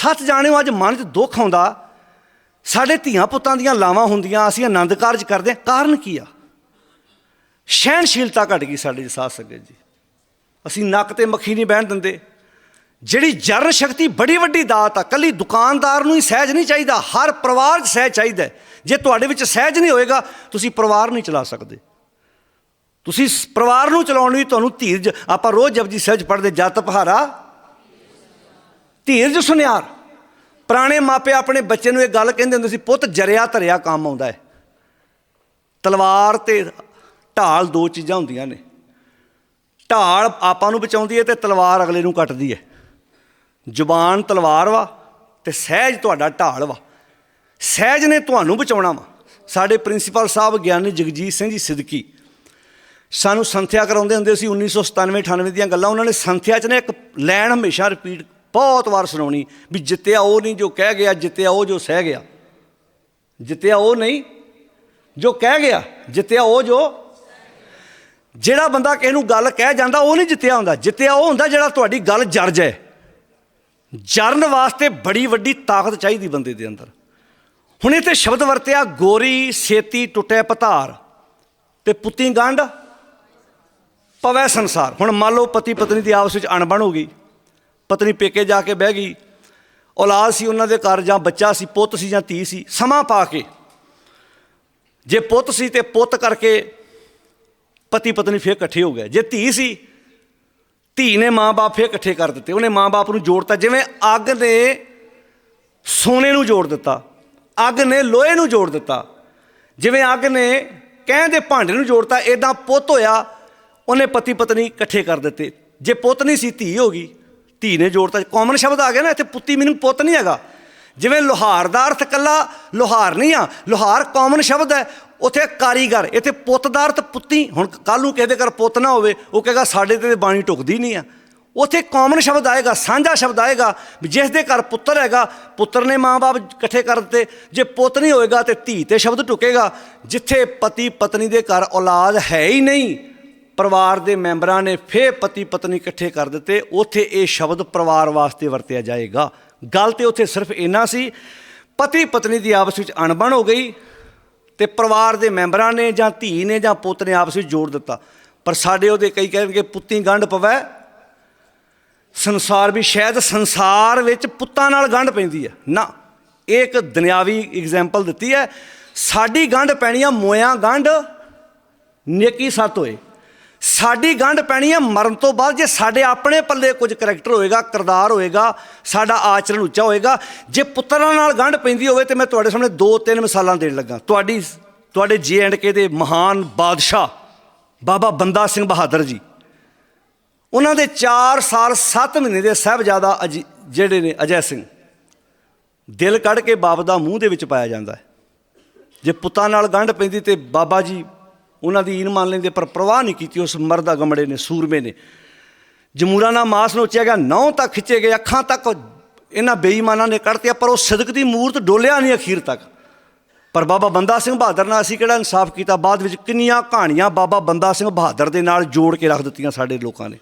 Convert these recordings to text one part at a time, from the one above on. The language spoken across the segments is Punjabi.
ਸੱਚ ਜਾਣਿਓ, ਅੱਜ ਮਨ 'ਚ ਦੁੱਖ ਆਉਂਦਾ। ਸਾਡੇ ਧੀਆਂ ਪੁੱਤਾਂ ਦੀਆਂ ਲਾਵਾਂ ਹੁੰਦੀਆਂ, ਅਸੀਂ ਆਨੰਦ ਕਾਰਜ ਕਰਦੇ ਹਾਂ। ਕਾਰਨ ਕੀ ਆ? ਸਹਿਣਸ਼ੀਲਤਾ ਘਟ ਗਈ ਸਾਡੇ ਸਾਥ ਸੰਗਤ ਜੀ। ਅਸੀਂ ਨੱਕ ਤੇ ਮੱਖੀ ਨਹੀਂ ਬਹਿਣ ਦਿੰਦੇ। ਜਿਹੜੀ ਜਰਨ ਸ਼ਕਤੀ ਬੜੀ ਵੱਡੀ ਦਾਤ ਆ, ਕੱਲੀ ਦੁਕਾਨਦਾਰ ਨੂੰ ਹੀ ਸਹਿਜ ਨਹੀਂ ਚਾਹੀਦਾ। ਹਰ ਪਰਿਵਾਰ 'ਚ ਸਹਿਜ ਚਾਹੀਦਾ ਜੇ ਤੁਹਾਡੇ ਵਿੱਚ ਸਹਿਜ ਨਹੀਂ ਹੋਏਗਾ, ਤੁਸੀਂ ਪਰਿਵਾਰ ਨਹੀਂ ਚਲਾ ਸਕਦੇ। ਤੁਸੀਂ ਪਰਿਵਾਰ ਨੂੰ ਚਲਾਉਣ ਲਈ ਤੁਹਾਨੂੰ ਧੀਰਜ, ਆਪਾਂ ਰੋਜ਼ ਜਪਜੀ ਸਹਿਜ ਪੜ੍ਹਦੇ ਜਤ ਪਹਾਰਾ ਧੀਰਜ ਸੁਨਿਆਰ। ਪੁਰਾਣੇ ਮਾਪੇ ਆਪਣੇ ਬੱਚੇ ਨੂੰ ਇਹ ਗੱਲ ਕਹਿੰਦੇ ਹੁੰਦੇ ਸੀ, ਪੁੱਤ ਜਰਿਆ ਧਰਿਆ ਕੰਮ ਆਉਂਦਾ ਹੈ। ਤਲਵਾਰ ਤੇ ਢਾਲ ਦੋ ਚੀਜ਼ਾਂ ਹੁੰਦੀਆਂ ਨੇ। ਢਾਲ ਆਪਾਂ ਨੂੰ ਬਚਾਉਂਦੀ ਹੈ ਤੇ ਤਲਵਾਰ ਅਗਲੇ ਨੂੰ ਕੱਟਦੀ ਹੈ। ਜ਼ੁਬਾਨ ਤਲਵਾਰ ਵਾ ਤੇ ਸਹਿਜ ਤੁਹਾਡਾ ਢਾਲ ਵਾ। ਸਹਿਜ ਨੇ ਤੁਹਾਨੂੰ ਬਚਾਉਣਾ ਵਾ। ਸਾਡੇ ਪ੍ਰਿੰਸੀਪਲ ਸਾਹਿਬ ਗਿਆਨੀ ਜਗਜੀਤ ਸਿੰਘ ਜੀ ਸਿੱਦਕੀ, ਸਾਨੂੰ ਸੰਥਿਆ ਕਰਾਉਂਦੇ ਹੁੰਦੇ ਸੀ 1997 98 ਦੀਆਂ ਗੱਲਾਂ। ਉਹਨਾਂ ਨੇ ਸੰਥਿਆ 'ਚ ਨੇ ਇੱਕ ਲਾਈਨ ਹਮੇਸ਼ਾ ਰਿਪੀਟ ਬਹੁਤ ਵਾਰ ਸੁਣਾਉਣੀ ਵੀ ਜਿੱਤਿਆ ਉਹ ਨਹੀਂ ਜੋ ਕਹਿ ਗਿਆ, ਜਿੱਤਿਆ ਉਹ ਜੋ ਸਹਿ ਗਿਆ। ਜਿੱਤਿਆ ਉਹ ਨਹੀਂ, ਜੋ ਕਹਿ ਗਿਆ, ਜਿੱਤਿਆ ਉਹ ਜੋ। ਜਿਹੜਾ ਬੰਦਾ ਕਿਸੇ ਨੂੰ ਗੱਲ ਕਹਿ ਜਾਂਦਾ, ਉਹ ਨਹੀਂ ਜਿੱਤਿਆ ਹੁੰਦਾ। ਜਿੱਤਿਆ ਉਹ ਹੁੰਦਾ ਜਿਹੜਾ ਤੁਹਾਡੀ ਗੱਲ ਜਰ ਜਾਏ ਜਰਨ ਵਾਸਤੇ ਬੜੀ ਵੱਡੀ ਤਾਕਤ ਚਾਹੀਦੀ ਬੰਦੇ ਦੇ ਅੰਦਰ। ਹੁਣ ਇੱਥੇ ਸ਼ਬਦ ਵਰਤਿਆ, ਗੋਰੀ ਛੇਤੀ ਟੁੱਟੇ ਪਤਾਰ, ਤੇ ਪੁੱਤੀ ਗੰਢ ਪਵੈ ਸੰਸਾਰ। ਹੁਣ ਮੰਨ ਲਓ ਪਤੀ ਪਤਨੀ ਦੀ ਆਪਸ ਵਿੱਚ ਅਣਬਣ ਹੋ ਗਈ। ਪਤਨੀ ਪੇਕੇ ਜਾ ਕੇ ਬਹਿ ਗਈ। ਔਲਾਦ ਸੀ ਉਹਨਾਂ ਦੇ ਘਰ ਜਾਂ ਬੱਚਾ ਸੀ, ਪੁੱਤ ਸੀ ਜਾਂ ਧੀ ਸੀ, ਸਮਾਂ ਪਾ ਕੇ। ਜੇ ਪੁੱਤ ਸੀ ਤੇ ਪੁੱਤ ਕਰਕੇ ਪਤੀ ਪਤਨੀ ਫੇਰ ਇਕੱਠੇ ਹੋ ਗਏ। ਜੇ ਧੀ ਸੀ, ਧੀ ਨੇ ਮਾਂ-ਬਾਪ ਫੇਰ ਇਕੱਠੇ ਕਰ ਦਿੱਤੇ। ਉਹਨੇ ਮਾਂ-ਬਾਪ ਨੂੰ ਜੋੜਤਾ, ਜਿਵੇਂ ਅੱਗ ਨੇ ਸੋਨੇ ਨੂੰ ਜੋੜ ਦਿੱਤਾ, ਅੱਗ ਨੇ ਲੋਹੇ ਨੂੰ ਜੋੜ ਦਿੱਤਾ। ਜਿਵੇਂ ਅੱਗ ਨੇ ਕਹਿ ਦੇ ਭਾਂਡੇ ਨੂੰ ਜੋੜਤਾ ਇਦਾਂ ਪੁੱਤ ਹੋਇਆ, ਉਹਨੇ ਪਤੀ ਪਤਨੀ ਇਕੱਠੇ ਕਰ ਦਿੱਤੇ। ਜੇ ਪੁੱਤ ਨਹੀਂ ਸੀ, ਧੀ ਹੋ ਗਈ। ਧੀ ਨੇ ਜੋੜਤਾ ਕਾਮਨ ਸ਼ਬਦ ਆ ਗਿਆ ਨਾ, ਇੱਥੇ ਪੁੱਤੀ ਮੀਨਿੰਗ ਪੁੱਤ ਨਹੀਂ ਹੈਗਾ। ਜਿਵੇਂ ਲੋਹਾਰ ਦਾ ਅਰਥ ਕੱਲਾ ਲੋਹਾਰ ਨਹੀਂ ਆ। ਲੋਹਾਰ ਕਾਮਨ ਸ਼ਬਦ ਹੈ, ਉੱਥੇ ਕਾਰੀਗਰ, ਇੱਥੇ ਪੁੱਤ ਦਾ ਅਰਥ ਪੁੱਤੀ। ਹੁਣ ਕੱਲ ਨੂੰ ਕਿਸੇ ਦੇ ਘਰ ਪੁੱਤ ਨਾ ਹੋਵੇ, ਉਹ ਕਹੇਗਾ, ਸਾਡੇ ਤੇ ਬਾਣੀ ਟੁਕਦੀ ਨਹੀਂ ਆ। ਉੱਥੇ ਕਾਮਨ ਸ਼ਬਦ ਆਏਗਾ, ਸਾਂਝਾ ਸ਼ਬਦ ਆਏਗਾ, ਵੀ ਜਿਸ ਦੇ ਘਰ ਪੁੱਤਰ ਹੈਗਾ, ਪੁੱਤਰ ਨੇ ਮਾਂ-ਬਾਪ ਇਕੱਠੇ ਕਰ ਦਿੱਤੇ। ਜੇ ਪੁੱਤ ਨਹੀਂ ਹੋਏਗਾ ਤੇ ਧੀ ਤੇ ਸ਼ਬਦ ਟੁਕੇਗਾ, ਜਿੱਥੇ ਪਤੀ ਪਤਨੀ ਦੇ ਘਰ ਔਲਾਦ ਹੈ ਹੀ ਨਹੀਂ। ਪਰਿਵਾਰ ਦੇ ਮੈਂਬਰਾਂ ਨੇ ਫੇਰ ਪਤੀ ਪਤਨੀ ਇਕੱਠੇ ਕਰ ਦਿੱਤੇ। ਉੱਥੇ ਇਹ ਸ਼ਬਦ ਪਰਿਵਾਰ ਵਾਸਤੇ ਵਰਤਿਆ ਜਾਏਗਾ। ਗੱਲ ਤੇ ਉੱਥੇ ਸਿਰਫ ਇੰਨਾ ਸੀ ਪਤੀ ਪਤਨੀ ਦੀ ਆਪਸ ਵਿੱਚ ਅਣਬਣ ਹੋ ਗਈ ਤੇ ਪਰਿਵਾਰ ਦੇ ਮੈਂਬਰਾਂ ਨੇ ਜਾਂ ਧੀ ਨੇ ਜਾਂ ਪੁੱਤ ਨੇ ਆਪਸ ਵਿੱਚ ਜੋੜ ਦਿੱਤਾ। ਪਰ ਸਾਡੇ ਉਹਦੇ ਕਈ ਕਹਿਣਗੇ, ਪੁੱਤੀ ਗੰਢ ਪਵੇ। ਸੰਸਾਰ ਵੀ ਸ਼ਾਇਦ ਸੰਸਾਰ ਵਿੱਚ ਪੁੱਤਾਂ ਨਾਲ ਗੰਢ ਪੈਂਦੀ ਹੈ। ਨਾ, ਇਹ ਇੱਕ ਦੁਨਿਆਵੀ ਐਗਜ਼ਾਮਪਲ ਦਿੱਤੀ ਹੈ। ਸਾਡੀ ਗੰਢ ਪੈਣੀ ਆ ਮੋਇਆ ਗੰਢ, ਨੇਕੀ ਸੱਤ ਹੋਏ। ਸਾਡੀ ਗੰਢ ਪੈਣੀ ਹੈ ਮਰਨ ਤੋਂ ਬਾਅਦ ਜੇ ਸਾਡੇ ਆਪਣੇ ਪੱਲੇ ਕੁਝ ਕਰੈਕਟਰ ਹੋਏਗਾ, ਕਿਰਦਾਰ ਹੋਏਗਾ, ਸਾਡਾ ਆਚਰਣ ਉੱਚਾ ਹੋਏਗਾ, ਜੇ ਪੁੱਤਰਾਂ ਨਾਲ ਗੰਢ ਪੈਂਦੀ ਹੋਵੇ ਤੇ ਮੈਂ ਤੁਹਾਡੇ ਸਾਹਮਣੇ ਦੋ ਤਿੰਨ ਮਿਸਾਲਾਂ ਦੇਣ ਲੱਗਾ। ਤੁਹਾਡੀ ਤੁਹਾਡੇ ਜੇ ਐਂਡ ਕੇ ਦੇ ਮਹਾਨ ਬਾਦਸ਼ਾਹ, ਬਾਬਾ ਬੰਦਾ ਸਿੰਘ ਬਹਾਦਰ ਜੀ, ਉਹਨਾਂ ਦੇ 4 ਸਾਲ 7 ਮਹੀਨੇ ਦੇ ਸਾਹਿਬਜ਼ਾਦਾ ਅਜ- ਜਿਹੜੇ ਨੇ ਅਜੈ ਸਿੰਘ, ਦਿਲ ਕੱਢ ਕੇ ਬਾਪ ਦਾ ਮੂੰਹ ਦੇ ਵਿੱਚ ਪਾਇਆ ਜਾਂਦਾ ਹੈ। ਜੇ ਪੁੱਤਾਂ ਨਾਲ ਗੰਢ ਪੈਂਦੀ ਤੇ ਬਾਬਾ ਜੀ ਉਹਨਾਂ ਦੀ ਈਨ ਮੰਨ ਲੈਂਦੇ ਪਰ ਪ੍ਰਵਾਹ ਨਹੀਂ ਕੀਤੀ, ਉਸ ਮਰਦਾ ਗਮੜੇ ਨੇ, ਸੂਰਮੇ ਨੇ। ਜਮੂਰਾ ਨਾਲ ਮਾਸ ਨੋਚਿਆ ਗਿਆ ਨੌ ਤੱਕ ਖਿੱਚੇ ਗਏ, ਅੱਖਾਂ ਤੱਕ ਇਹਨਾਂ ਬੇਈਮਾਨਾਂ ਨੇ ਕੱਢਤਿਆ, ਪਰ ਉਹ ਸਿਦਕ ਦੀ ਮੂਰਤ ਡੋਲਿਆ ਨਹੀਂ ਅਖੀਰ ਤੱਕ। ਪਰ ਬਾਬਾ ਬੰਦਾ ਸਿੰਘ ਬਹਾਦਰ ਨਾਲ ਅਸੀਂ ਕਿਹੜਾ ਇਨਸਾਫ ਕੀਤਾ? ਬਾਅਦ ਵਿੱਚ ਕਿੰਨੀਆਂ ਕਹਾਣੀਆਂ ਬਾਬਾ ਬੰਦਾ ਸਿੰਘ ਬਹਾਦਰ ਦੇ ਨਾਲ ਜੋੜ ਕੇ ਰੱਖ ਦਿੱਤੀਆਂ ਸਾਡੇ ਲੋਕਾਂ ਨੇ।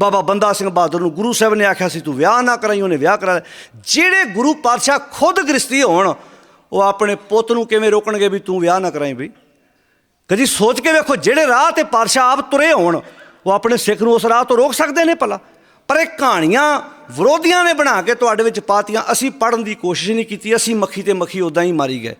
ਬਾਬਾ ਬੰਦਾ ਸਿੰਘ ਬਹਾਦਰ ਨੂੰ ਗੁਰੂ ਸਾਹਿਬ ਨੇ ਆਖਿਆ ਸੀ, ਤੂੰ ਵਿਆਹ ਨਾ ਕਰਾਈ, ਉਹਨੇ ਵਿਆਹ ਕਰਾ ਜਿਹੜੇ ਗੁਰੂ ਪਾਤਸ਼ਾਹ ਖੁਦ ਗ੍ਰਸਤੀ ਹੋਣ, ਉਹ ਆਪਣੇ ਪੁੱਤ ਨੂੰ ਕਿਵੇਂ ਰੋਕਣਗੇ ਵੀ ਤੂੰ ਵਿਆਹ ਨਾ ਕਰਾਈ ਬਈ? ਕਦੀ ਸੋਚ ਕੇ ਵੇਖੋ, ਜਿਹੜੇ ਰਾਹ ਤੇ ਪਾਤਸ਼ਾਹ ਆਪ ਤੁਰੇ ਹੋਣ, ਉਹ ਆਪਣੇ ਸਿੱਖ ਨੂੰ ਉਸ ਰਾਹ ਤੋਂ ਰੋਕ ਸਕਦੇ ਨੇ ਭਲਾ? ਪਰ ਇਹ ਕਹਾਣੀਆਂ ਵਿਰੋਧੀਆਂ ਨੇ ਬਣਾ ਕੇ ਤੁਹਾਡੇ ਵਿੱਚ ਪਾਤੀਆਂ। ਅਸੀਂ ਪੜਨ ਦੀ ਕੋਸ਼ਿਸ਼ ਨਹੀਂ ਕੀਤੀ, ਅਸੀਂ ਮੱਖੀ ਤੇ ਮੱਖੀ ਉਦਾਂ ਹੀ ਮਾਰੀ ਗਏ।